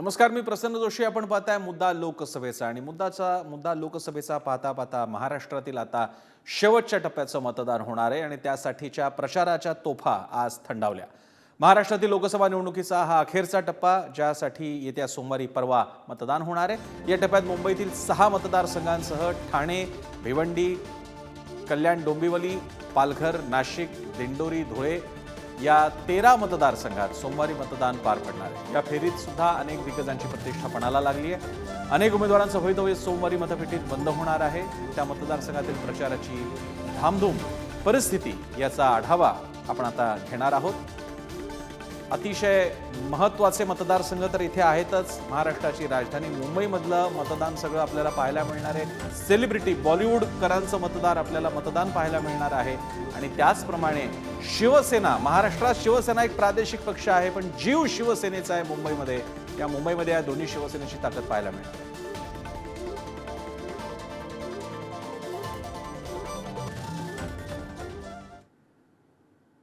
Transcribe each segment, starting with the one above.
नमस्कार मी प्रसन्न जोशी. आपण पाहताय मुद्दा लोकसभेचा आणि मुद्दाचा मुद्दा लोकसभेचा पाहता पाहता महाराष्ट्रातील आता शेवटच्या टप्प्याचं मतदान होणार आहे आणि त्यासाठीच्या प्रचाराच्या तोफा आज थंडावल्या. महाराष्ट्रातील लोकसभा निवडणुकीचा हा अखेरचा टप्पा ज्यासाठी येत्या सोमवारी परवा मतदान होणार आहे. या टप्प्यात मुंबईतील सहा मतदारसंघांसह ठाणे भिवंडी कल्याण डोंबिवली पालघर नाशिक दिंडोरी धुळे या तेरा मतदारसंघात सोमवारी मतदान पार पडणार आहे. या फेरीत सुद्धा अनेक दिग्गजांची प्रतिष्ठा पणाला लागली आहे. अनेक उमेदवारांचं भवितव्य सोमवारी मतपेटीत बंद होणार आहे. त्या मतदारसंघातील प्रचाराची धामधूम परिस्थिती याचा आढावा आपण आता घेणार आहोत. अतिशय महत्त्वाचे मतदारसंघ तर इथे आहेतच. महाराष्ट्राची राजधानी मुंबईमधलं मतदान सगळं आपल्याला पाहायला मिळणार आहे. सेलिब्रिटी बॉलिवूडकरांचं मतदार आपल्याला मतदान पाहायला मिळणार आहे. आणि त्याचप्रमाणे शिवसेना महाराष्ट्रात शिवसेना एक प्रादेशिक पक्ष आहे पण जीव शिवसेनेचा आहे मुंबईमध्ये. त्या मुंबईमध्ये या दोन्ही शिवसेनेची ताकद पाहायला मिळणार आहे.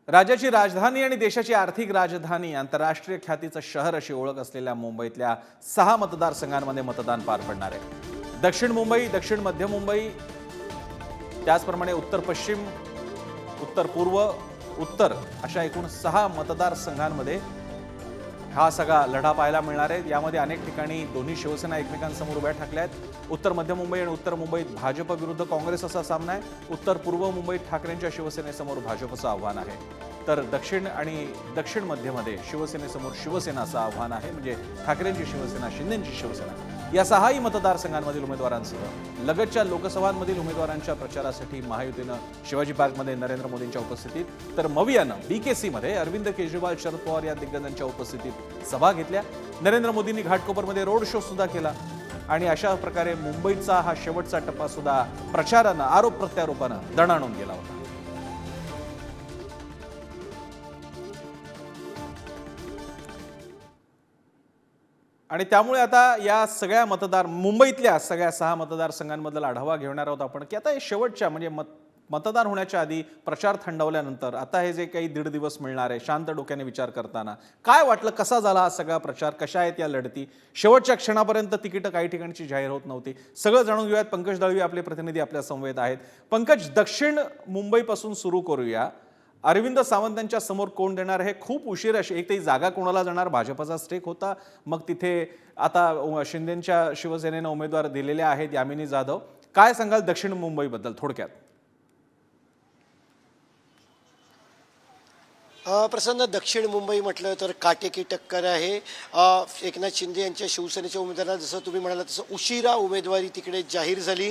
राज्याची राजधानी आणि देशाची आर्थिक राजधानी आंतरराष्ट्रीय ख्यातीचं शहर अशी ओळख असलेल्या मुंबईतल्या सहा मतदारसंघांमध्ये मतदान पार पडणार आहे. दक्षिण मुंबई दक्षिण मध्य मुंबई त्याचप्रमाणे उत्तर पश्चिम उत्तर पूर्व उत्तर अशा एकूण सहा मतदारसंघांमध्ये हा सगळा लढा पाहायला मिळणार आहे. यामध्ये अनेक ठिकाणी दोन्ही शिवसेना एकमेकांसमोर उभ्या ठाकल्या आहेत. उत्तर मध्य मुंबई आणि उत्तर मुंबईत भाजप विरुद्ध काँग्रेस असा सामना आहे. उत्तर पूर्व मुंबईत ठाकरेंच्या शिवसेनेसमोर भाजपचं आव्हान आहे. तर दक्षिण आणि दक्षिण मध्यमध्ये शिवसेनेसमोर शिवसेनाचं आव्हान आहे. म्हणजे ठाकरेंची शिवसेना शिंदेंची शिवसेना. या सहाही मतदारसंघांमधील उमेदवारांसह लगतच्या लोकसभांमधील उमेदवारांच्या प्रचारासाठी महायुतीनं शिवाजी पार्कमध्ये नरेंद्र मोदींच्या उपस्थितीत तर मवियानं बीकेसीमध्ये अरविंद केजरीवाल शरद पवार या दिग्गजांच्या उपस्थितीत सभा घेतल्या. नरेंद्र मोदींनी घाटकोपरमध्ये रोड शो सुद्धा केला आणि अशा प्रकारे मुंबईचा हा शेवटचा टप्पा सुद्धा प्रचारानं आरोप प्रत्यारोपानं दणाणून गेला होता. आणि त्यामुळे आता या सगळ्या मतदार मुंबईतल्या सगळ्या सहा मतदारसंघांमधला आढावा घेणार आहोत आपण. की आता हे शेवटच्या म्हणजे मत मतदान होण्याच्या आधी प्रचार थंडवल्यानंतर आता हे जे काही दीड दिवस मिळणार आहे शांत डोक्याने विचार करताना काय वाटलं कसा झाला हा सगळा प्रचार कशा आहेत या लढती? शेवटच्या क्षणापर्यंत तिकीटं काही ठिकाणची जाहीर होत नव्हती. सगळं जाणून घेऊयात पंकज दळवी आपले प्रतिनिधी आपल्या समवेत आहेत. पंकज दक्षिण मुंबईपासून सुरू करूया. अरविंद सावंतांच्या समोर कोण देणार हे खूप उशीर अशी एक तरी जागा कोणाला जाणार? भाजपचा स्टेक होता. मग तिथे आता शिंदेच्या शिवसेनेनं उमेदवार दिलेले आहेत यामिनी जाधव. काय सांगाल दक्षिण मुंबईबद्दल थोडक्यात? प्रसन्न दक्षिण मुंबई म्हटलं तर काटेकी टक्कर आहे. एकनाथ शिंदे यांच्या शिवसेनेच्या उमेदवाराला जसं तुम्ही म्हणाला तसं उशिरा उमेदवारी तिकडे जाहीर झाली.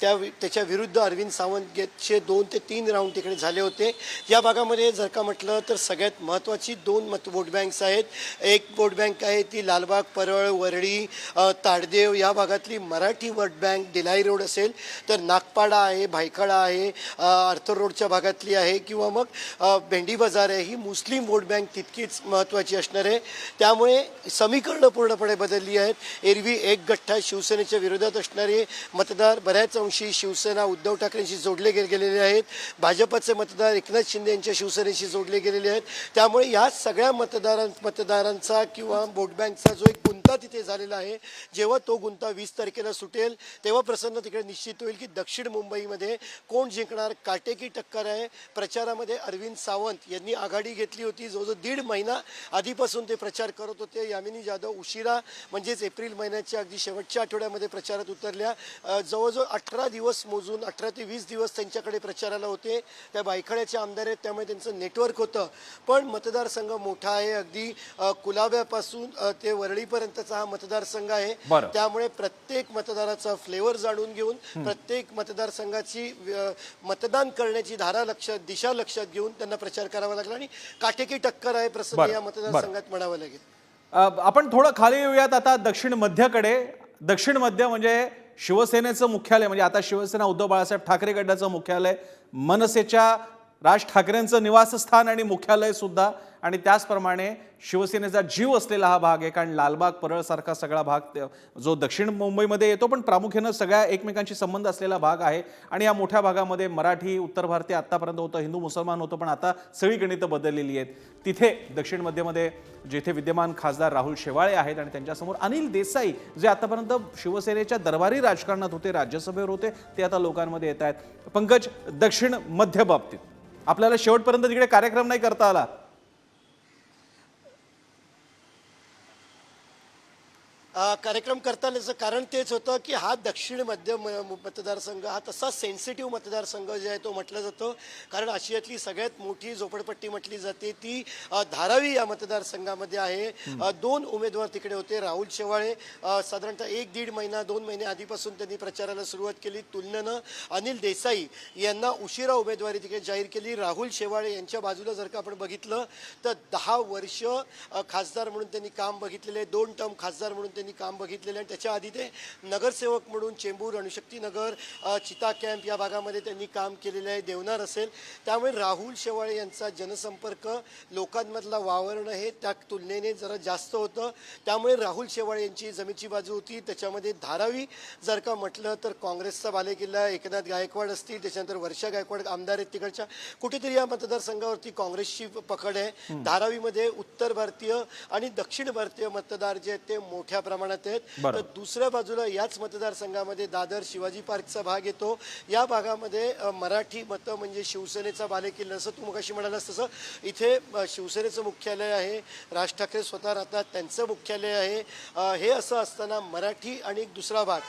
त्या त्याच्या विरुद्ध अरविंद सावंतचे दोन ते तीन राऊंड तिकडे झाले होते. या भागामध्ये जर का म्हटलं तर सगळ्यात महत्त्वाची दोन मत वोट बँक्स आहेत. एक वोट बँक आहे ती लालबाग परळ वरळी ताडदेव या भागातली Marathi vote bank Delisle Road असेल तर नागपाडा आहे भायखळा आहे आर्थर रोडच्या भागातली आहे किंवा मग भेंडी बाजार आहे. ही मुस्लिम वोट बँक तितकीच महत्त्वाची असणार आहे. त्यामुळे समीकरणं पूर्णपणे बदलली आहेत. एरवी एक गठ्ठा शिवसेनेच्या विरोधात असणारे मतदार बऱ्याच अंशी शिवसेना उद्धव ठाकरेंशी जोडले गे गेलेले आहेत. भाजपचे मतदार एकनाथ शिंदे यांच्या शिवसेनेशी जोडले गेलेले आहेत. त्यामुळे या सगळ्या मतदारां मतदारांचा किंवा वोट बँकचा जो एक गुंता तिथे झालेला आहे जेव्हा तो गुंता वीस तारखेला सुटेल तेव्हा प्रसन्न तिकडे निश्चित होईल की दक्षिण मुंबईमध्ये कोण जिंकणार? काटेकी टक्कर आहे. प्रचारामध्ये अरविंद सावंत यांनी आघाडी घेतली होती. जवळजवळ दीड महिना आधीपासून ते प्रचार करत होते यामिनी जाधव उशिरा म्हणजेच एप्रिल महिन्याच्या अगदी शेवटच्या आठवड्यामध्ये प्रचारात उतरल्या. जवळजवळ अठरा दिवस मोजून अठरा ते वीस दिवस त्यांच्याकडे प्रचाराला होते. त्या बायखळ्याचे आमदार आहेत त्यामुळे त्यांचं नेटवर्क होतं. पण मतदारसंघ मोठा आहे अगदी कुलाब्यापासून ते वरळीपर्यंतचा हा मतदारसंघ आहे. त्यामुळे प्रत्येक मतदाराचा फ्लेवर जाणून घेऊन प्रत्येक मतदारसंघाची मतदान करण्याची धारा लक्षात दिशा लक्षात घेऊन त्यांना प्रचार करावा लागला आणि काटेकी टक्कर आहे बरं, या मतदारसंघात म्हणावं लागेल. आपण थोडं खाली येऊयात आता दक्षिण मध्यकडे. दक्षिण मध्य म्हणजे शिवसेनेचं मुख्यालय म्हणजे आता शिवसेना उद्धव बाळासाहेब ठाकरे गटाचं मुख्यालय मनसेच्या राज ठाकरेंचं निवासस्थान आणि मुख्यालय सुद्धा आणि त्याचप्रमाणे शिवसेनेचा जीव असलेला हा भाग आहे कारण लालबाग परळसारखा सगळा भाग जो दक्षिण मुंबईमध्ये येतो पण प्रामुख्यानं सगळ्या एकमेकांशी संबंध असलेला भाग आहे. आणि या मोठ्या भागामध्ये मराठी उत्तर भारतीय आत्तापर्यंत होतं हिंदू मुसलमान होतं पण आता सगळी गणितं बदललेली आहेत. तिथे दक्षिण मध्यमध्ये जिथे विद्यमान खासदार राहुल शेवाळे आहेत आणि त्यांच्यासमोर अनिल देसाई जे आतापर्यंत शिवसेनेच्या दरबारी राजकारणात होते राज्यसभेवर होते ते आता लोकांमध्ये येत आहेत. पंकज दक्षिण मध्य बाबतीत. आपल्याला शेवटपर्यंत तिकडे कार्यक्रम नाही करता आला. कार्यक्रम करतानाचं कारण तेच होतं की हा दक्षिण मध्य मतदारसंघ हा तसा सेन्सिटिव्ह मतदारसंघ जे आहे तो म्हटलं जातं. कारण आशियातली सगळ्यात मोठी झोपडपट्टी म्हटली जाते ती धारावी या मतदारसंघामध्ये आहे. दोन उमेदवार तिकडे होते राहुल शेवाळे. साधारणतः एक दीड महिना दोन महिने आधीपासून त्यांनी प्रचाराला सुरुवात केली. तुलनेनं अनिल देसाई यांना उशिरा उमेदवारी तिकडे जाहीर केली. राहुल शेवाळे यांच्या बाजूला जर का आपण बघितलं तर दहा वर्ष खासदार म्हणून त्यांनी काम बघितलेले. दोन टर्म खासदार म्हणून त्यांनी काम बघितलेलं आहे. त्याच्या आधी ते नगरसेवक म्हणून चेंबूर अणुशक्तीनगर चिता कॅम्प या भागामध्ये त्यांनी काम केलेलं आहे. देवनार असेल. त्यामुळे राहुल शेवाळे यांचा जनसंपर्क लोकांमधला वावरणं हे त्या तुलनेने जरा जास्त होतं. त्यामुळे राहुल शेवाळे यांची जमीची बाजू होती. त्याच्यामध्ये धारावी जर का म्हटलं तर काँग्रेसचा बालेकिल्ला एकनाथ गायकवाड असतील. त्याच्यानंतर वर्षा गायकवाड आमदार आहेत तिकडच्या. कुठेतरी या मतदारसंघावरती काँग्रेसची पकड आहे. धारावीमध्ये उत्तर भारतीय आणि दक्षिण भारतीय मतदार जे आहेत ते मोठ्या प्रमाणात आहेत. बरं. तर दुसऱ्या बाजूला याच मतदारसंघामध्ये दादर शिवाजी पार्कचा भाग येतो. या भागामध्ये मराठी मतं म्हणजे शिवसेनेचा बालेकिल्ला असं तू मगाशी म्हणालास तसं. इथे शिवसेनेचं मुख्यालय आहे. राज ठाकरे स्वतः राहतात त्यांचं मुख्यालय आहे. हे असं असताना मराठी आणि एक दुसरा भाग.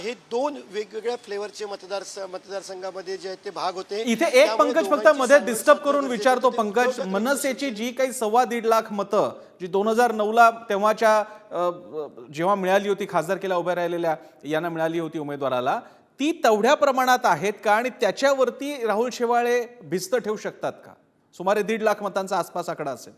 हे दोन वेगवेगळ्या फ्लेवरचे मतदार मतदारसंघामध्ये जे आहेत ते भाग होते. इथे एक पंकज फक्त मध्ये डिस्टर्ब करून विचारतो. पंकज मनसेची जी काही सव्वा दीड लाख मतं जी दोन हजार नऊला तेव्हाच्या जेव्हा मिळाली होती खासदारकीला उभ्या राहिलेल्या यांना मिळाली होती उमेदवाराला ती तेवढ्या प्रमाणात आहेत का? आणि त्याच्यावरती राहुल शेवाळे भिस्त ठेवू शकतात का? सुमारे दीड लाख मतांचा आसपास आकडा असेल.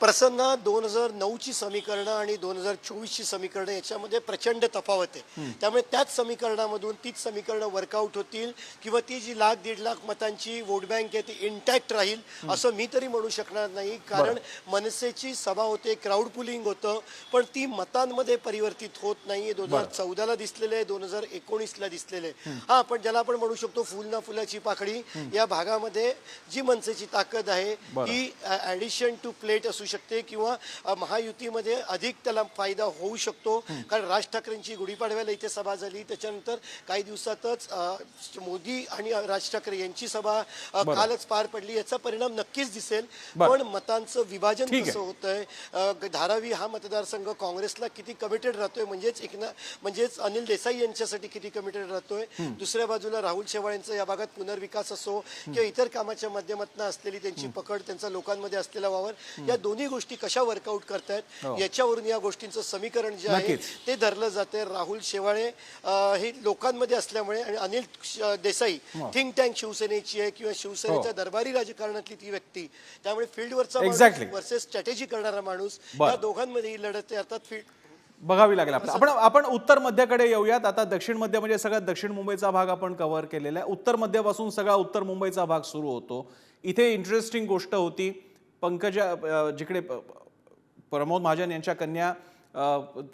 प्रसन्न दोन हजार नऊची समीकरणं आणि दोन हजार चोवीसची समीकरणं याच्यामध्ये प्रचंड तफावत आहे. त्यामुळे त्याच समीकरणामधून तीच समीकरणं वर्कआउट होतील किंवा ती जी लाख दीड लाख मतांची वोट बँक आहे ती इंटॅक्ट राहील असं मी तरी म्हणू शकणार नाही. कारण मनसेची सभा होते क्राऊड पुलिंग होतं पण ती मतांमध्ये परिवर्तित होत नाहीये. दोन हजार चौदाला दिसलेले आहे दोन हजार एकोणीसला दिसलेले हा पण ज्याला आपण म्हणू शकतो फुल ना फुलाची पाकळी या भागामध्ये जी मनसेची ताकद आहे. ही ऍडिशन टू प्लेट असू शकते किंवा महायुतीमध्ये अधिक त्याला फायदा होऊ शकतो. कारण राज ठाकरेंची गुढीपाडव्याला इथे सभा झाली. त्याच्यानंतर काही दिवसातच मोदी आणि राज ठाकरे यांची सभा कालच पार पडली. याचा परिणाम नक्कीच दिसेल. पण मतांचं विभाजन. कसं होतंय? धारावी हा मतदारसंघ काँग्रेसला किती कमिटेड राहतोय? म्हणजेच एक ना म्हणजेच अनिल देसाई यांच्यासाठी किती कमिटेड राहतोय? दुसऱ्या बाजूला राहुल शेवाळेंचा या भागात पुनर्विकास असो किंवा इतर कामाच्या माध्यमातून असलेली त्यांची पकड त्यांचा लोकांमध्ये असलेला वावर या दोन्ही गोष्टी कशा वर्कआउट करतायत हो. याच्यावरून या गोष्टींचं समीकरण जे आहे. ते धरलं जाते राहुल शेवाळे हे लोकांमध्ये असल्यामुळे आणि अनिल देसाई हो. थिंक टँक शिवसेनेची आहे किंवा शिवसेनेच्या दरबारी राजकारणातली ती व्यक्ती त्यामुळे फील्डवरचा. वर्सेस स्ट्रॅटेजी करणारा माणूस. या दोघांमध्ये ही लढत आहे अर्थात फील्ड बघावी लागेल आपल्याला आपण आपण उत्तर मध्याकडे येऊयात आता दक्षिण मध्य म्हणजे सगळ्यात दक्षिण मुंबईचा भाग आपण कव्हर केलेला आहे उत्तर मध्यापासून सगळा उत्तर मुंबईचा भाग सुरू होतो इथे इंटरेस्टिंग गोष्ट होती पंकजा जिकडे प्रमोद महाजन यांच्या कन्या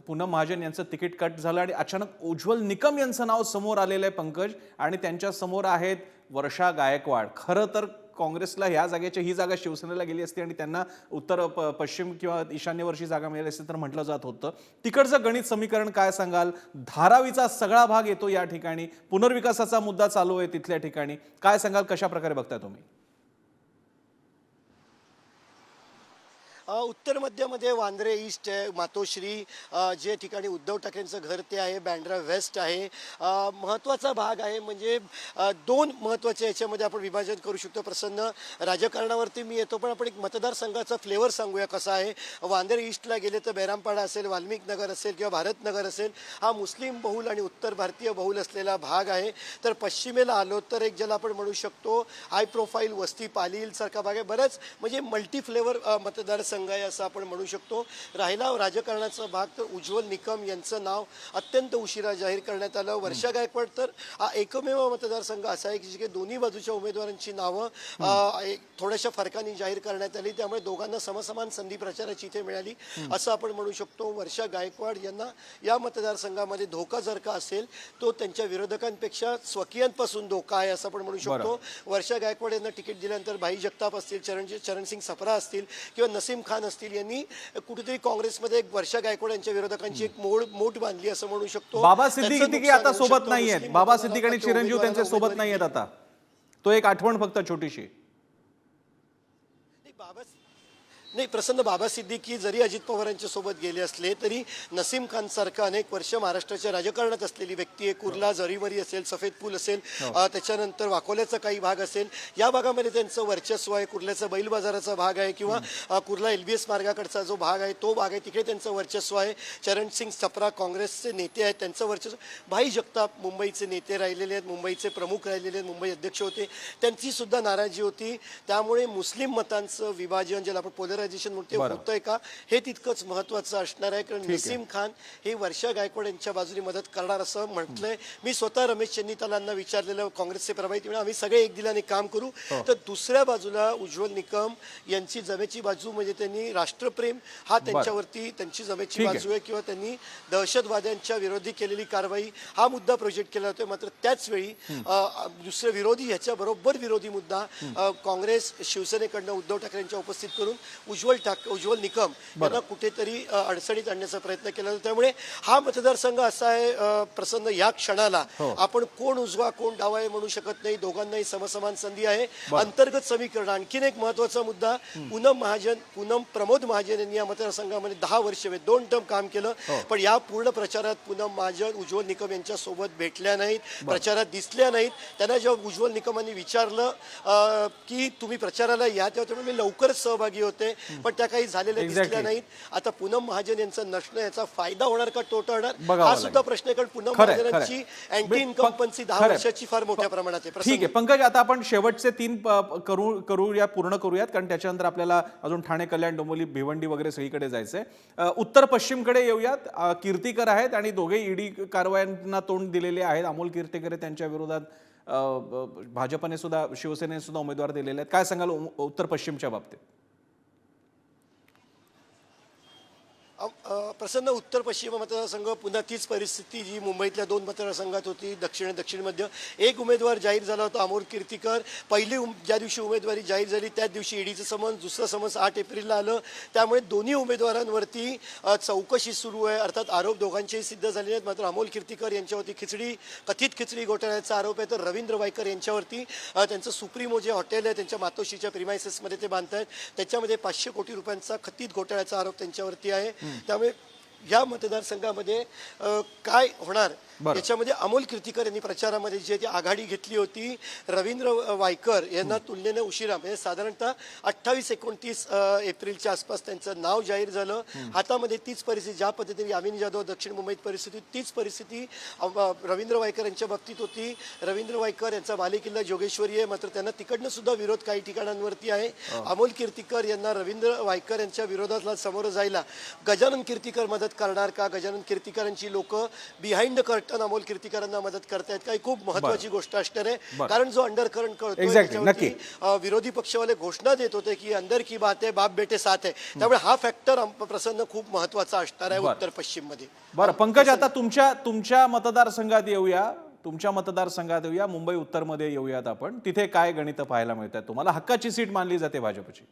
पूनम महाजन यांचं तिकीट कट झालं आणि अचानक उज्ज्वल निकम यांचं नाव समोर आलेलं आहे पंकज आणि त्यांच्यासमोर आहेत वर्षा गायकवाड. खरं तर काँग्रेसला ह्या जागेची ही जागा शिवसेनेला गेली असती आणि त्यांना उत्तर प- पश्चिम किंवा ईशान्यवर्षी जागा मिळाली असती तर म्हटलं जात होतं. तिकडचं गणित समीकरण काय सांगाल? धारावीचा सगळा भाग येतो या ठिकाणी. पुनर्विकासाचा मुद्दा चालू आहे तिथल्या ठिकाणी. काय सांगाल? कशा प्रकारे बघताय तुम्ही? उत्तर मध्यमध्ये वांद्रे ईस्ट आहे मातोश्री जे ठिकाणी उद्धव ठाकरेंचं घर ते आहे बँड्रा वेस्ट आहे. महत्त्वाचा भाग आहे म्हणजे दोन महत्त्वाचे याच्यामध्ये आपण विभाजन करू शकतो. प्रसन्न राजकारणावरती मी येतो पण आपण एक मतदारसंघाचा फ्लेवर सांगूया कसा आहे. वांद्रे ईस्टला गेले तर बेरामपाडा असेल वाल्मिक नगर असेल किंवा भारतनगर असेल हा मुस्लिम बहुल आणि उत्तर भारतीय बहुल असलेला भाग आहे. तर पश्चिमेला आलो तर एक ज्याला आपण म्हणू शकतो हाय प्रोफाईल वस्ती पालील सारखा भाग आहे. बरंच म्हणजे मल्टी फ्लेवर मतदारसंघ मतदारसंघ आहे असं आपण म्हणू शकतो. राहिला राजकारणाचा भाग तर उज्ज्वल निकम यांचं नाव अत्यंत उशिरा जाहीर करण्यात आलं. वर्षा गायकवाड तर हा एकमेव मतदारसंघ असा आहे की जिथे दोन्ही बाजूच्या उमेदवारांची नावं थोड्याशा फरकाने जाहीर करण्यात आली. त्यामुळे दोघांना समसमान संधी प्रचाराची इथे मिळाली. असं आपण म्हणू शकतो. वर्षा गायकवाड यांना या मतदारसंघामध्ये धोका जर का असेल तो त्यांच्या विरोधकांपेक्षा स्वकीयांपासून धोका आहे असं आपण म्हणू शकतो. वर्षा गायकवाड यांना तिकीट दिल्यानंतर भाई जगताप असतील चरण चरणसिंग सप्रा असतील किंवा नसीम खान असतील यांनी कुठेतरी काँग्रेसमध्ये एक वर्षा गायकवाड यांच्या विरोधकांची एक मोड मोठ बांधली असं म्हणू शकतो. बाबा सिद्दीकी आता सोबत. नाहीयेत. मुस्लिम बाबा सिद्दीक आणि चिरंजीव त्यांचे उमेदवाराला सोबत नाहीयेत आता. तो एक आठवण फक्त छोटीशी. नाही, बाबा नाही प्रसन्न बाबा सिद्दीकी जरी अजित पवारांच्या सोबत गेले असले तरी नसीम खान सारखा अनेक वर्ष महाराष्ट्राच्या राजकारणात असलेली व्यक्ती आहे. कुर्ला जरीमरी असेल सफेद पूल असेल अ, त्याच्यानंतर वाकोल्याचा काही भाग असेल या भागामध्ये त्यांचं वर्चस्व आहे. कुर्ल्याचा बैल बाजाराचा भाग आहे किंवा कुर्ला एल बी एस मार्गाकडचा जो भाग आहे तो भाग आहे. तिकडे त्यांचं वर्चस्व आहे. चरणसिंग सप्रा काँग्रेसचे नेते आहेत. त्यांचं वर्चस्व भाई जगताप मुंबईचे नेते राहिलेले आहेत. मुंबईचे प्रमुख राहिलेले आहेत. मुंबई अध्यक्ष होते. त्यांची सुद्धा नाराजी होती. त्यामुळे मुस्लिम मतांचं विभाजन ज्याला आपण पोलरायझेशन म्हणतो ते. होतंय का हे तितकंच महत्वाचं असणार आहे. कारण नसीम खान हे वर्षा गायकवाड यांच्या बाजूने मदत करणार असं म्हटलंय. मी स्वतः रमेश चन्नीतालांना विचारलेलं काँग्रेसचे प्रभारी म्हणजे आम्ही सगळे एक दिलाने काम करू. हो. तर दुसऱ्या बाजूला उज्ज्वल निकम यांची जमेची बाजू म्हणजे त्यांनी राष्ट्रप्रेम हा त्यांच्यावरती त्यांची जमेची. बाजू आहे. किंवा त्यांनी दहशतवाद्यांच्या विरोधी केलेली कारवाई हा मुद्दा प्रोजेक्ट केला होता मात्र त्याच वेळी दुसरे विरोधी ह्याच्या बरोबर विरोधी मुद्दा काँग्रेस शिवसेनेकडनं उद्धव ठाकरे यांच्या उपस्थित करून उज्ज्वल ठाक उज्ज्वल निकम यांना कुठेतरी अडचणीत आणण्याचा प्रयत्न केला होता त्यामुळे हा मतदारसंघ असा आहे प्रसन्न या क्षणाला. आपण कोण उजवा कोण डावा आहे म्हणू शकत नाही. दोघांनाही समसमान संधी आहे. अंतर्गत समीकरण. आणखीन एक महत्त्वाचा मुद्दा पूनम महाजन पूनम प्रमोद महाजन यांनी या मतदारसंघामध्ये दहा वर्ष दोन टर्म काम केलं. पण या पूर्ण प्रचारात पूनम महाजन उज्ज्वल निकम यांच्या सोबत भेटल्या नाहीत प्रचारात दिसल्या नाहीत. त्यांना जेव्हा उज्ज्वल निकमांनी विचारलं की तुम्ही प्रचाराला या तेव्हा मी लवकरच सहभागी होते. पण त्या काही झालेल्या दिसल्या. नाहीत आता पूनम महाजन यांचं नसणं याचा फायदा होणार का तोटा होणार हा. सुद्धा प्रश्न आहे कारण पूनम महाजनांची. अँटी इन्कम्पन्सी दहा. वर्षाची फार मोठ्या प्रमाणात आहे ठीक. आहे पंकज आता आपण शेवटचे तीन करू करूया पूर्ण करूयात कारण त्याच्यानंतर आपल्याला अजून ठाणे कल्याण डोंबिवली भिवंडी वगैरे सगळीकडे जायचंय उत्तर पश्चिमकडे येऊयात कीर्तीकर आहेत आणि दोघे ईडी कारवायांना तोंड दिलेले आहेत अमोल कीर्तीकर त्यांच्या विरोधात भाजपने सुद्धा शिवसेनेने सुद्धा उमेदवार दिलेले आहेत काय सांगाल उत्तर पश्चिमच्या बाबतीत प्रसन्न उत्तर पश्चिम मतदारसंघ पुन्हा तीच परिस्थिती जी मुंबईतल्या दोन मतदारसंघात होती दक्षिण दक्षिणमध्ये दक्षिण मध्य. एक उमेदवार जाहीर झाला होता अमोल कीर्तीकर. पहिली उम- ज्या दिवशी उमेदवारी जाहीर झाली त्याच दिवशी ईडीचं समन्स दुसरं समन्स आठ एप्रिलला आलं. त्यामुळे दोन्ही उमेदवारांवरती चौकशी सुरू आहे. अर्थात आरोप दोघांचेही सिद्ध झाले आहेत. मात्र अमोल कीर्तीकर यांच्यावरती खिचडी कथित खिचडी घोटाळ्याचा आरोप आहे. तर रवींद्र वायकर यांच्यावरती त्यांचं सुप्रीमो जे हॉटेल आहे त्यांच्या मातोश्रीच्या प्रिमायसेसमध्ये ते बांधत आहेत त्याच्यामध्ये पाचशे कोटी रुपयांचा कथित घोटाळ्याचा आरोप त्यांच्यावरती आहे. त्यामुळे या मतदारसंघामध्ये काय होणार? याच्यामध्ये अमोल कीर्तीकर यांनी प्रचारामध्ये जी आघाडी घेतली होती. रवींद्र वायकर यांना तुलनेने उशिरा म्हणजे साधारणतः अठ्ठावीस एकोणतीस एप्रिलच्या आसपास त्यांचं नाव जाहीर झालं. हातामध्ये तीच परिस्थिती ज्या पद्धतीने यामिनी जाधव दक्षिण मुंबईत परिस्थिती तीच परिस्थिती रवींद्र वायकर यांच्या बाबतीत होती. रवींद्र वायकर यांचा बालेकिल्ला जोगेश्वरी आहे मात्र त्यांना तिकडनं सुद्धा विरोध काही ठिकाणांवरती आहे. अमोल कीर्तीकर यांना रवींद्र वायकर यांच्या विरोधातला समोर जायला गजानन कीर्तीकर मदत करणार का? गजानन कीर्तीकरांची लोक बिहाइंड द कर्टन अमोल कीर्तीकरांना मदत करतायत. काही खूप महत्वाची गोष्ट असणार. आहे कारण जो अंडर करंट. अ, विरोधी पक्षवाले घोषणा देत होते की अंदर की बात आहे बाप बेटे साथ आहे. त्यामुळे हा फॅक्टर प्रसन्न खूप महत्त्वाचा असणार आहे. उत्तर पश्चिममध्ये बरं पंकज आता तुमच्या तुमच्या मतदारसंघात येऊया. तुमच्या मतदारसंघात येऊया. मुंबई उत्तरमध्ये येऊयात आपण. तिथे काय गणित पाहायला मिळतात तुम्हाला? हक्काची सीट मानली जाते भाजपची.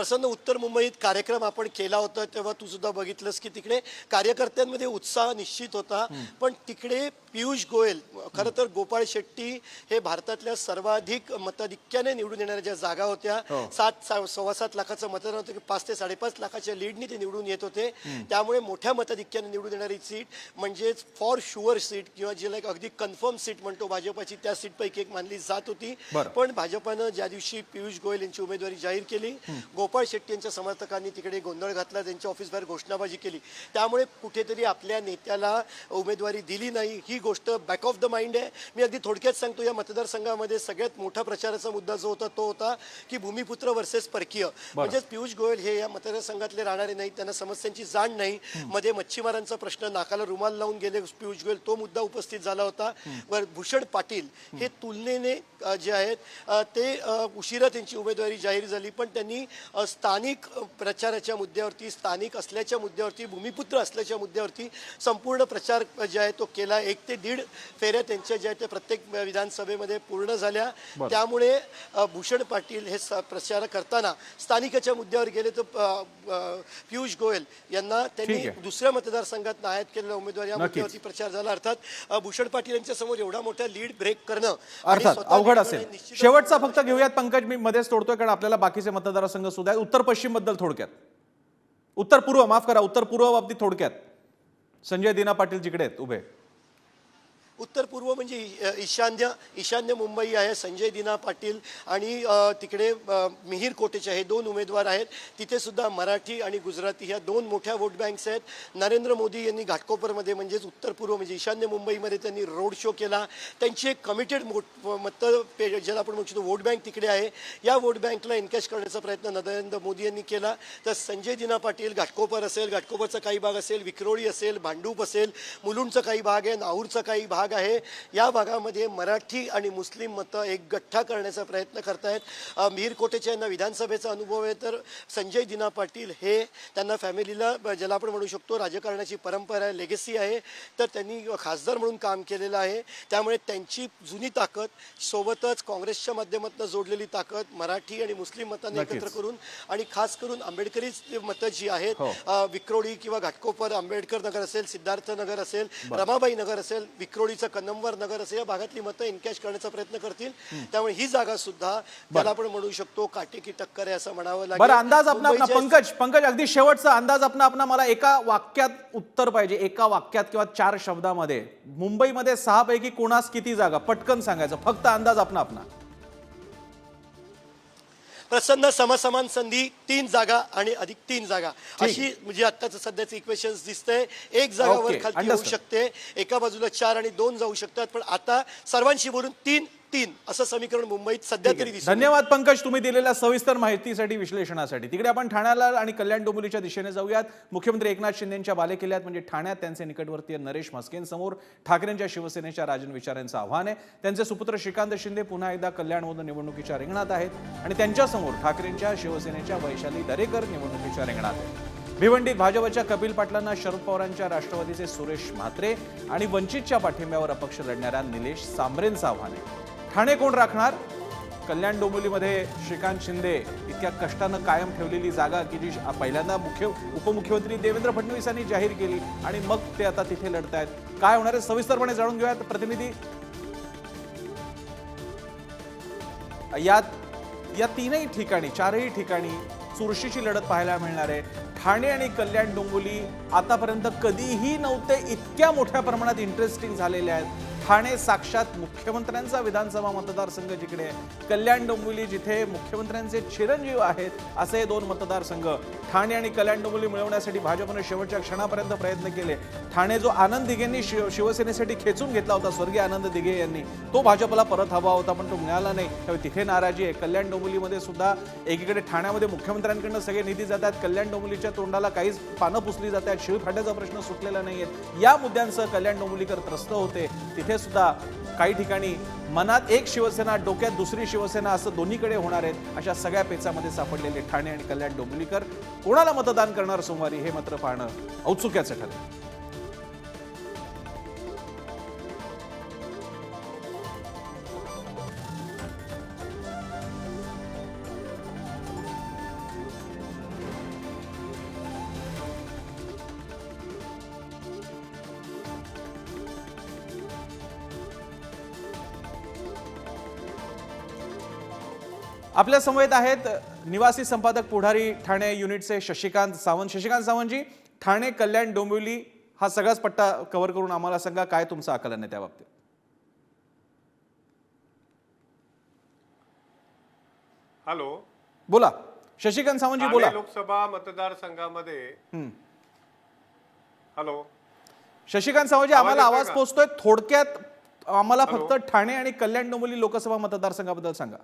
प्रसन्न उत्तर मुंबईत कार्यक्रम आपण केला होता तेव्हा तू सुद्धा बघितलंस की तिकडे कार्यकर्त्यांमध्ये उत्साह निश्चित होता. पण तिकडे पियुष गोयल खरं तर गोपाळ शेट्टी हे भारतातल्या सर्वाधिक मताधिक्याने निवडून येणाऱ्या ज्या जागा होत्या सात सा- सव्वा सात लाखाचं मतदान होतं की पाच ते साडेपाच लाखाच्या लीडनी ते निवडून येत होते. त्यामुळे मोठ्या मताधिक्याने निवडून येणारी सीट म्हणजेच फॉर शुअर सीट किंवा जिला एक अगदी कन्फर्म सीट म्हणतो भाजपाची त्या सीटपैकी एक मानली जात होती. पण भाजपानं ज्या दिवशी पियुष गोयल यांची उमेदवारी जाहीर केली गोपाळ गोपाळ शेट्टी यांच्या समर्थकांनी तिकडे गोंधळ घातला त्यांच्या ऑफिसबाहेर घोषणाबाजी केली. त्यामुळे कुठेतरी आपल्या नेत्याला उमेदवारी दिली नाही ही गोष्ट बॅक ऑफ द माइंड आहे. मी अगदी थोडक्यात सांगतो या मतदारसंघामध्ये सगळ्यात मोठा प्रचाराचा मुद्दा जो होता तो होता की भूमिपुत्र वर्सेस परकीय. म्हणजेच पियुष गोयल हे या मतदारसंघातले राहणारे नाहीत त्यांना समस्यांची जाण नाही. मध्ये मच्छीमारांचा प्रश्न नाकाला रुमाल लावून गेले पियुष गोयल तो मुद्दा उपस्थित झाला होता. वर भूषण पाटील हे तुलनेने जे आहेत ते उशिरा त्यांची उमेदवारी जाहीर झाली पण त्यांनी स्थानिक प्रचाराच्या मुद्द्यावरती स्थानिक असल्याच्या मुद्द्यावरती भूमिपुत्र असल्याच्या मुद्द्यावरती संपूर्ण प्रचार जे आहे तो केला. एक ते दीड फेऱ्या त्यांच्या ज्या त्या प्रत्येक विधानसभेमध्ये पूर्ण झाल्या. त्यामुळे भूषण पाटील हे प्रचार करताना स्थानिकाच्या मुद्द्यावर गेले तर पियुष गोयल यांना त्यांनी. दुसऱ्या मतदारसंघात नायत केलेला उमेदवार या. मुद्द्यावरती प्रचार झाला. अर्थात भूषण पाटील यांच्या समोर एवढा मोठा लीड ब्रेक करणं अर्थात अवघड असेल. शेवटचा फक्त घेऊयात पंकज. मी मध्येच तोडतोय कारण आपल्याला बाकीचे मतदारसंघ सुद्धा उत्तर पश्चिमबद्दल थोडक्यात. उत्तर पूर्व माफ करा उत्तर पूर्व बाबतीत थोडक्यात. संजय दिना पाटील जिकडे आहेत उभे. उत्तर पूर्व म्हणजे ईशान्य ईशान्य मुंबई आहे संजय दिना पाटील आणि तिकडे मिहीर कोटेचे हे दोन उमेदवार आहेत. तिथे सुद्धा मराठी आणि गुजराती ह्या दोन मोठ्या वोट बँक्स आहेत. नरेंद्र मोदी यांनी घाटकोपरमध्ये म्हणजेच उत्तर पूर्व म्हणजे ईशान्य मुंबईमध्ये त्यांनी रोड शो केला. त्यांची एक कमिटेड मत ज्याला आपण म्हणू शकतो वोट बँक तिकडे आहे. या वोट बँकला एनकॅश करण्याचा प्रयत्न नरेंद्र मोदी यांनी केला. तर संजय दिना पाटील घाटकोपर असेल घाटकोपरचा काही भाग असेल विक्रोळी असेल भांडूप असेल मुलुंडचा काही भाग आहे नाहूरचा काही भाग आहे. या भागामध्ये मराठी आणि मुस्लिम मतं एक गठ्ठा करण्याचा प्रयत्न करतायत. अ, मिहीर कोटेच्या यांना विधानसभेचा अनुभव आहे तर संजय दिना पाटील हे त्यांना फॅमिलीला ज्याला आपण म्हणू शकतो राजकारणाची परंपरा आहे लेगसी आहे. तर त्यांनी खासदार म्हणून काम केलेलं आहे. त्यामुळे त्यांची जुनी ताकद सोबतच काँग्रेसच्या माध्यमातून जोडलेली ताकद मराठी आणि मुस्लिम मतांना. एकत्र करून आणि खास करून आंबेडकरी मतं जी आहेत हो. विक्रोळी किंवा घाटकोपर आंबेडकर नगर असेल सिद्धार्थ नगर असेल रमाबाई नगर असेल विक्रोळीचं कन्नंबर नगर असेल या भागातली मतं इनकॅश करण्याचा प्रयत्न करतील. त्यामुळे ही जागा सुद्धा त्याला आपण म्हणू शकतो काटेकी टक्कर आहे असं म्हणावं लागेल. बरं अंदाज मुंबईच्या- पंकज पंकज अगदी शेवटचा अंदाज आपला आपला मला एका वाक्यात उत्तर पाहिजे. एका वाक्यात किंवा चार शब्दामध्ये. मुंबईमध्ये सहा पैकी कोणास किती जागा? पटकन सांगायचं. फक्त अंदाज आपला आपला प्रसन्न समसमान संधी तीन जागा आणि अधिक तीन जागा. अशी म्हणजे आत्ताचं सध्याचं इक्वेशन दिसतंय. एक जागा वर खालती होऊ. शकते एका बाजूला चार आणि दोन जाऊ शकतात पण आता सर्वांशी बोलून तीन तीन असं समीकरण मुंबईत सध्या तरी दिसत धन्यवाद पंकज तुम्ही दिलेल्या सविस्तर माहितीसाठी विश्लेषणासाठी. तिकडे आपण ठाण्याला आणि कल्याण डोंबिवलीच्या दिशेने जाऊयात. मुख्यमंत्री एकनाथ शिंदेच्या बालेकिल्ल्यात म्हणजे ठाण्यात त्यांचे निकटवर्तीय नरेश म्हस्केंसमोर ठाकरेंच्या शिवसेनेच्या राजन विचारांचं आव्हान आहे. त्यांचे सुपुत्र श्रीकांत शिंदे पुन्हा एकदा कल्याणमधून निवडणुकीच्या रिंगणात आहेत. आणि त्यांच्यासमोर ठाकरेंच्या शिवसेनेच्या वैशाली दरेकर निवडणुकीच्या रिंगणात आहेत. भिवंडीत भाजपच्या कपिल पाटलांना शरद पवारांच्या राष्ट्रवादीचे सुरेश म्हात्रे आणि वंचितच्या पाठिंब्यावर अपक्ष लढणाऱ्या निलेश सांबरेंचं आव्हान आहे. ठाणे कोण राखणार? कल्याण डोंबिवलीमध्ये श्रीकांत शिंदे इतक्या कष्टानं कायम ठेवलेली जागा की जी पहिल्यांदा मुख्य उपमुख्यमंत्री देवेंद्र फडणवीस यांनी जाहीर केली आणि मग ते आता तिथे लढतायत. काय होणार आहे? सविस्तरपणे जाणून घेऊयात प्रतिनिधी. यात या तीनही ठिकाणी चारही ठिकाणी चुरशीची लढत पाहायला मिळणार आहे. ठाणे आणि कल्याण डोंबिवली आतापर्यंत कधीही नव्हते इतक्या मोठ्या प्रमाणात इंटरेस्टिंग झालेले आहेत. ठाणे साक्षात मुख्यमंत्र्यांचा विधानसभा मतदारसंघ जिकडे कल्याण डोंबिवली जिथे मुख्यमंत्र्यांचे चिरंजीव आहेत असे दोन मतदारसंघ. ठाणे आणि कल्याण डोंबिवली मिळवण्यासाठी भाजपने शेवटच्या क्षणापर्यंत प्रयत्न केले. ठाणे जो आनंद दिघेंनी शिव शिवसेनेसाठी खेचून घेतला होता स्वर्गीय आनंद दिघे यांनी तो भाजपला परत हवा होता पण तो मिळाला नाही. त्यामुळे तिथे नाराजी आहे. कल्याण डोंबिवलीमध्ये सुद्धा एकीकडे ठाण्यामध्ये मुख्यमंत्र्यांकडनं सगळे निधी जातात. कल्याण डोंबिवलीच्या तोंडाला काहीच पानं पुसली जातात. शिळफाट्याचा प्रश्न सुटलेला नाही आहे या मुद्द्यांसह कल्याण डोंबिवलीकर त्रस्त होते. तिथे सुद्धा काही ठिकाणी मनात एक शिवसेना डोक्यात दुसरी शिवसेना असं दोन्हीकडे होणार आहेत अशा सगळ्या पेचामध्ये सापडलेले ठाणे आणि कल्याण डोंबिवलीकर. कोणाला मतदान करणार सोमवारी हे मात्र पाहणं औत्सुक्याचं ठरेल आपल्या समवेत आहेत निवासी संपादक पुढारी ठाणे युनिटचे शशिकांत सावंत. शशिकांत सावंतजी ठाणे कल्याण डोंबिवली हा सगळाच पट्टा कव्हर करून आम्हाला सांगा काय तुमचं आकलन आहे त्या बाबतीत हॅलो. बोला. शशिकांत सावंतजी बोला. लोकसभा मतदारसंघामध्ये. हॅलो. शशिकांत सावंतजी आम्हाला आवाज? पोहोचतोय थोडक्यात आम्हाला फक्त ठाणे आणि कल्याण डोंबिवली लोकसभा मतदारसंघाबद्दल सांगा.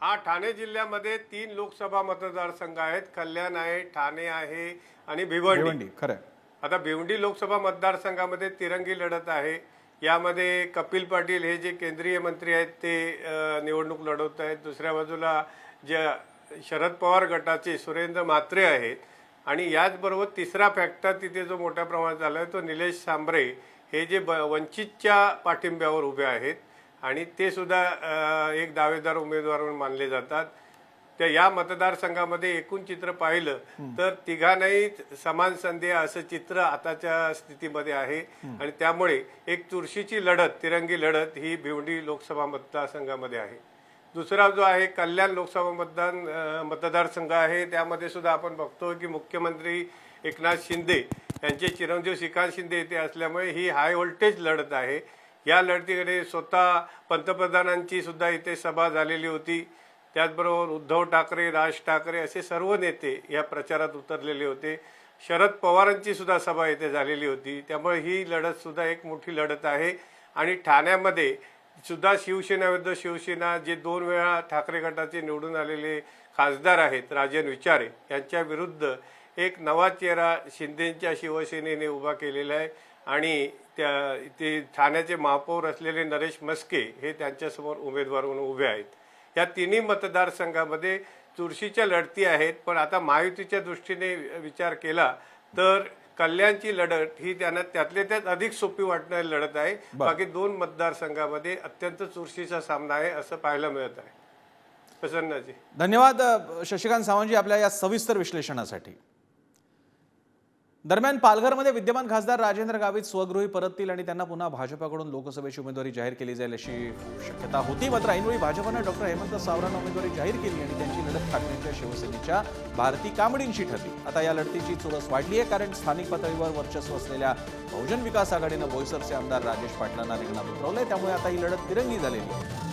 हा ठाणे जिल्ह्यामध्ये तीन लोकसभा मतदारसंघ आहेत. कल्याण आहे ठाणे आहे आणि भिवंडी. भिवंडी खरंय आता भिवंडी लोकसभा मतदारसंघामध्ये तिरंगी लढत आहे. यामध्ये कपिल पाटील हे जे केंद्रीय मंत्री आहेत ते निवडणूक लढवत आहेत. दुसऱ्या बाजूला जे शरद पवार गटाचे सुरेंद्र म्हात्रे आहेत. आणि याचबरोबर तिसरा फॅक्टर तिथे जो मोठ्या प्रमाणात झाला आहे तो निलेश सांबरे हे जे ब वंचितच्या पाठिंब्यावर उभे आहेत. आणि ते सुद्धा एक दावेदार उमेदवार म्हणून मानले जातात. त्या या मतदारसंघामध्ये एकूण चित्र पाहिलं तर तिघांनाही समान संधी असं चित्र आताच्या स्थितीमध्ये आहे. आणि त्यामुळे एक चुरशीची लढत तिरंगी लढत ही भिवंडी लोकसभा मतदारसंघामध्ये आहे. दुसरा जो आहे कल्याण लोकसभा मतदान मतदारसंघ आहे. त्यामध्ये सुद्धा आपण बघतो की मुख्यमंत्री एकनाथ शिंदे यांचे चिरंजीव श्रीकांत शिंदे येथे असल्यामुळे ही हाय व्होल्टेज लढत आहे. या लढतीकडे स्वतः पंतप्रधानांची सुद्धा इथे सभा झालेली होती. त्याचबरोबर उद्धव ठाकरे राज ठाकरे असे सर्व नेते या प्रचारात उतरलेले होते. शरद पवारांची सुद्धा सभा इथे झालेली होती. त्यामुळे ही लढत सुद्धा एक मोठी लढत आहे. आणि ठाण्यामध्ये सुद्धा शिवसेना विरुद्ध शिवसेना जे दोन वेळा ठाकरे गटाचे निवडून आलेले खासदार आहेत राजन विचारे यांच्या विरुद्ध एक नवा चेहरा शिंदेच्या शिवसेनेने उभा केलेला आहे. आणि त्या ते ठाण्याचे महापौर असलेले नरेश मस्के हे त्यांच्यासमोर उमेदवार म्हणून उभे आहेत. या तिन्ही मतदारसंघामध्ये चुरशीच्या लढती आहेत पण आता महायुतीच्या दृष्टीने विचार केला तर कल्याणची लढत ही त्यांना त्यातले त्यात अधिक सोपी वाटणारी लढत आहे. बाकी दोन मतदारसंघामध्ये अत्यंत चुरशीचा सामना आहे असं पाहायला मिळत आहे. प्रसन्नाजी. धन्यवाद शशिकांत सावंतजी आपल्या या सविस्तर विश्लेषणासाठी. दरम्यान पालघरमध्ये विद्यमान खासदार राजेंद्र गावित स्वगृही परततील आणि त्यांना पुन्हा भाजपाकडून लोकसभेची उमेदवारी जाहीर केली जाईल अशी शक्यता होती. मात्र ऐनवेळी भाजपानं डॉक्टर हेमंत सावरांना उमेदवारी जाहीर केली आणि त्यांची लढत ठाकरेंच्या शिवसेनेच्या भारती कांबडींशी ठरली. आता या लढतीची चुरस वाढली आहे कारण स्थानिक पातळीवर वर्चस्व असलेल्या बहुजन विकास आघाडीनं बोईसरचे आमदार राजेश पाटलांना रिंगणात उतरवलंय. त्यामुळे आता ही लढत तिरंगी झालेली आहे.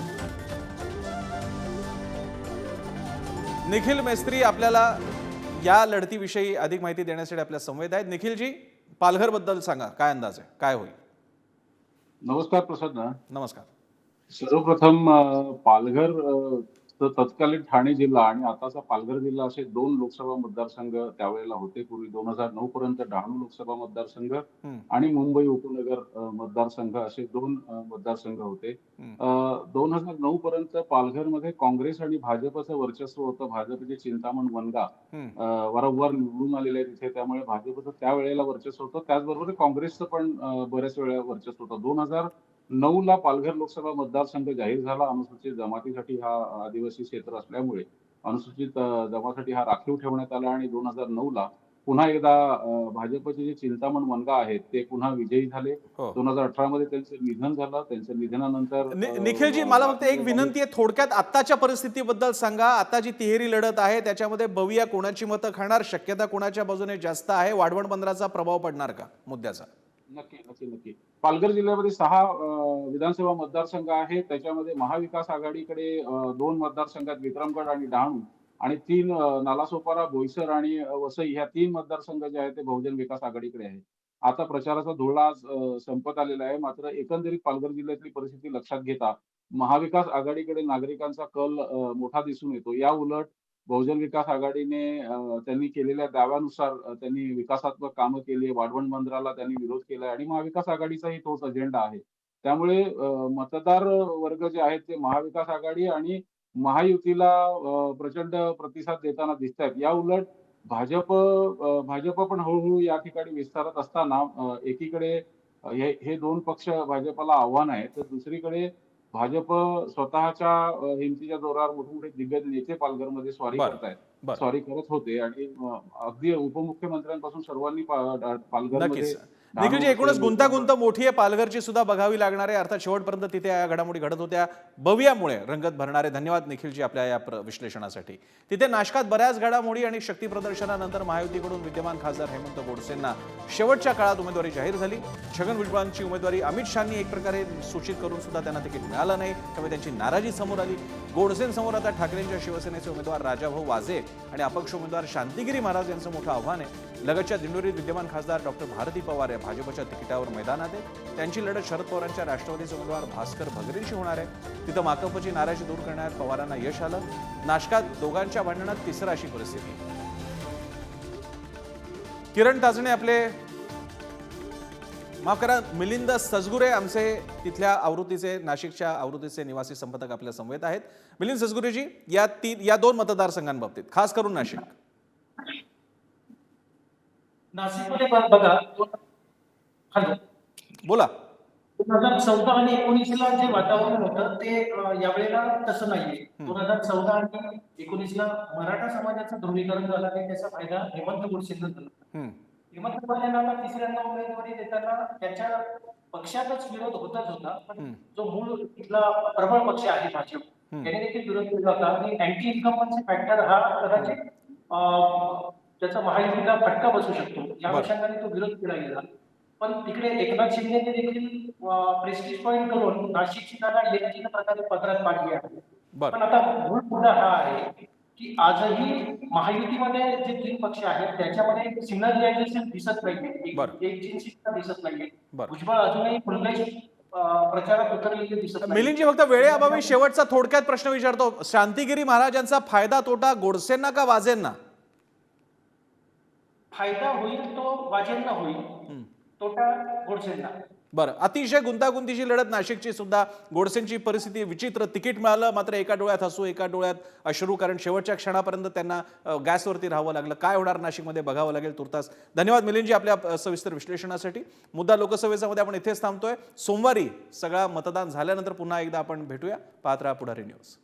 निखिल मेस्त्री आपल्याला या लढतीविषयी अधिक माहिती देण्यासाठी आपल्या संवेद आहेत. निखिलजी पालघरबद्दल सांगा काय अंदाज आहे? काय होईल? नमस्कार प्रसन्न नमस्कार. सर्वप्रथम पालघर च तत्कालीन ठाणे जिल्हा आणि आताचा पालघर जिल्हा असे दोन लोकसभा मतदारसंघ त्यावेळेला होते. पूर्वी दोन हजार नऊ पर्यंत डहाणू लोकसभा मतदारसंघ. आणि मुंबई उपनगर मतदारसंघ असे दोन मतदारसंघ होते. दोन हजार नऊ पर्यंत पालघरमध्ये काँग्रेस आणि भाजपचं वर्चस्व होतं. भाजपचे चिंतामण वनगा वारंवार निवडून आलेले तिथे त्यामुळे भाजपचं त्यावेळेला वर्चस्व होतं. त्याचबरोबर काँग्रेसचं पण बऱ्याच वेळा वर्चस्व होतं. दोन हजार नऊ ला पालघर लोकसभा मतदारसंघ जाहीर झाला. अनुसूचित जमातीसाठी हा आदिवासी क्षेत्र असल्यामुळे अनुसूचित जमातीसाठी हा राखीव ठेवण्यात आला आणि दोन हजार नऊ ला पुन्हा एकदा भाजपचे जे चिंतामण वनगा आहेत ते पुन्हा विजयी झाले. हो. दोन हजार अठरा मध्ये त्यांचं निधन झालं. त्यांच्या निधनानंतर निखिलजी मला फक्त एक विनंती आहे थोडक्यात आत्ताच्या परिस्थितीबद्दल सांगा. आता जी तिहेरी लढत आहे त्याच्यामध्ये बविया कोणाची मतं खाणार? शक्यता कोणाच्या बाजूने जास्त आहे? वाढवण बंदराचा प्रभाव पडणार का मुद्द्याचा? नक्की नक्की नक्की. पालघर जिल्ह्यामध्ये सहा विधानसभा मतदारसंघ आहेत. त्याच्यामध्ये महाविकास आघाडीकडे दोन मतदारसंघात विक्रमगड आणि डहाणू आणि तीन नालासोपारा बोईसर आणि वसई ह्या तीन मतदारसंघ जे आहेत ते बहुजन विकास आघाडीकडे आहेत. आता प्रचाराचा धोळा आज संपत आलेला आहे. मात्र एकंदरीत पालघर जिल्ह्यातली परिस्थिती लक्षात घेता महाविकास आघाडीकडे नागरिकांचा कल मोठा दिसून येतो. या उलट बहुजन विकास आघाडीने त्यांनी केलेल्या दाव्यानुसार त्यांनी विकासात्मक कामं केली वाढवण बंदराला त्यांनी विरोध केलाय आणि महाविकास आघाडीचाही तोच अजेंडा आहे. त्यामुळे मतदार वर्ग जे आहेत ते महाविकास आघाडी आणि महायुतीला प्रचंड प्रतिसाद देताना दिसत आहेत या उलट भाजप भाजप पण हळूहळू या ठिकाणी विस्तारत असताना एकीकडे हे हे दोन पक्ष भाजपला आव्हान आहे तर दुसरीकडे भाजप स्वतःच्या हिमतीच्या जोरावर मोठमोठे दिग्गज नेते पालघरमध्ये स्वारी. करतायत. स्वारी करत होते आणि अगदी उपमुख्यमंत्र्यांपासून सर्वांनी पालघरमध्ये निखिलजी एकूणच गुंतागुंत मोठी आहे. पालघरची सुद्धा बघावी लागणार आहे. अर्थात शेवटपर्यंत तिथे या घडामोडी घडत होत्या. बवियामुळे रंगत भरणारे धन्यवाद निखिलजी आपल्या या विश्लेषणासाठी. तिथे नाशकात बऱ्याच घडामोडी आणि शक्ती प्रदर्शनानंतर महायुतीकडून विद्यमान खासदार हेमंत गोडसेंना शेवटच्या काळात उमेदवारी जाहीर झाली. छगन भुजबळांची उमेदवारी अमित शहानी एक प्रकारे सूचित करून सुद्धा त्यांना तिकीट मिळालं नाही. त्यामुळे त्यांची नाराजी समोर आली. गोडसेंसमोर आता ठाकरेंच्या शिवसेनेचे उमेदवार राजाभाऊ वाजे आणि अपक्ष उमेदवार शांतिगिरी महाराज यांचं मोठं आव्हान आहे. लगतच्या दिंडोरीत विद्यमान खासदार डॉक्टर भारती पवार या भाजपच्या तिकिटावर मैदानात आहेत. त्यांची लढत शरद पवारांच्या राष्ट्रवादीचे उमेदवार भास्कर भगरेंशी होणार आहे. तिथं माकपची नाराजी दूर करण्यात पवारांना यश आलं. नाशकात दोघांच्या भांडणात तिसरा अशी परिस्थिती. किरण ताजणे आपले माफ करा मिलिंद सजगुरे आमचे तिथल्या आवृत्तीचे नाशिकच्या आवृत्तीचे निवासी संपादक आपल्या समवेत आहेत. मिलिंद सजगुरेजी या तीन या दोन मतदारसंघांबाबतीत खास करून नाशिक. नाशिकमध्ये बघा हॅलो. बोला. दोन हजार चौदा आणि एकोणीसला जे वातावरण होतं ते यावेळेला तसं नाहीये. दोन हजार चौदा आणि एकोणीसला मराठा समाजाचं ध्रुवीकरण झालं आणि त्याचा फायदा हेमंत गोडसेंना झाला. हेमंत गोडसेंना तिसऱ्यांदा उमेदवारी देताना त्याच्या पक्षातच विरोध होताच होता पण जो मूळ इथला प्रबळ पक्ष आहे भाजप त्याने देखील विरोध केला होता. आणि अँटी इन्कमन्सी फॅक्टर हा कदाचित त्याचा महायुतीला फटका बसू शकतो. या. अनुषंगाने तो विरोध केला गेला. पण तिकडे एकनाथ शिंदेने देखील प्रेस्टिज पॉईंट करून नाशिकची जागा लेखीच्या प्रकारे पत्रात पाडली आहे. पण आता मूळ मुद्दा हा आहे की आजही महायुतीमध्ये जे तीन पक्ष आहेत त्याच्यामध्ये सिनर्जायझेशन दिसत नाहीये. एक- जिन्सीचा दिसत नाहीये. भुजबळ अजूनही नाही मिलिंदजी फक्त वेळेअभावी शेवटचा थोडक्यात प्रश्न विचारतो. शांतिगिरी महाराजांचा फायदा तोटा गोडसेंना का वाजेंना फायदा होईल तो वाजेंना होईल. तोटा गोडसेंना. बरं. अतिशय गुंतागुंतीची लढत नाशिकची सुद्धा गोडसेंची परिस्थिती विचित्र. तिकीट मिळालं मात्र एका डोळ्यात हसू एका डोळ्यात अश्रू कारण शेवटच्या क्षणापर्यंत त्यांना गॅसवरती राहावं लागलं. काय होणार नाशिकमध्ये बघावं लागेल तुर्तास. धन्यवाद मिलिंदजी आपल्या सविस्तर विश्लेषणासाठी. मुद्दा लोकसभेचा मध्ये आपण इथेच थांबतोय. सोमवारी सगळा मतदान झाल्यानंतर पुन्हा एकदा आपण भेटूया. पाहत राहा पुढारी न्यूज.